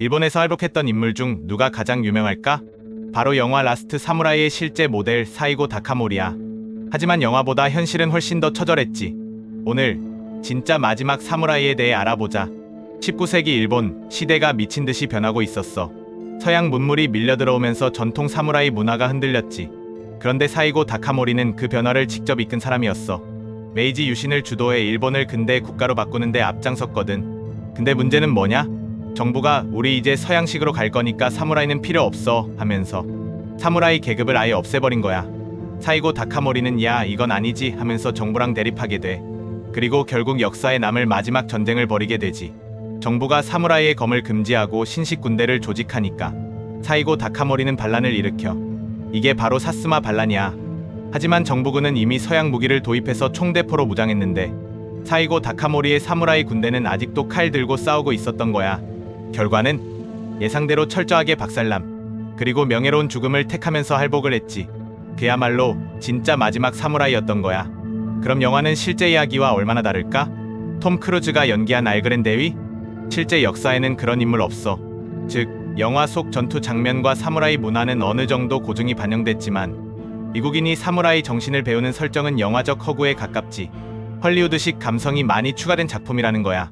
일본에서 활복했던 인물 중 누가 가장 유명할까? 바로 영화 라스트 사무라이의 실제 모델 사이고 다카모리야. 하지만 영화보다 현실은 훨씬 더 처절했지. 오늘 진짜 마지막 사무라이에 대해 알아보자. 19세기 일본 시대가 미친 듯이 변하고 있었어. 서양 문물이 밀려 들어오면서 전통 사무라이 문화가 흔들렸지. 그런데 사이고 다카모리는 그 변화를 직접 이끈 사람이었어. 메이지 유신을 주도해 일본을 근대 국가로 바꾸는데 앞장섰거든. 근데 문제는 뭐냐? 정부가 우리 이제 서양식으로 갈 거니까 사무라이는 필요 없어 하면서 사무라이 계급을 아예 없애버린 거야. 사이고 다카모리는 야 이건 아니지 하면서 정부랑 대립하게 돼. 그리고 결국 역사에 남을 마지막 전쟁을 벌이게 되지. 정부가 사무라이의 검을 금지하고 신식 군대를 조직하니까 사이고 다카모리는 반란을 일으켜. 이게 바로 사스마 반란이야. 하지만 정부군은 이미 서양 무기를 도입해서 총대포로 무장했는데 사이고 다카모리의 사무라이 군대는 아직도 칼 들고 싸우고 있었던 거야. 결과는 예상대로 철저하게 박살남. 그리고 명예로운 죽음을 택하면서 할복을 했지. 그야말로 진짜 마지막 사무라이였던 거야. 그럼 영화는 실제 이야기와 얼마나 다를까? 톰 크루즈가 연기한 알그렌 대위? 실제 역사에는 그런 인물 없어. 즉, 영화 속 전투 장면과 사무라이 문화는 어느 정도 고증이 반영됐지만 미국인이 사무라이 정신을 배우는 설정은 영화적 허구에 가깝지. 헐리우드식 감성이 많이 추가된 작품이라는 거야.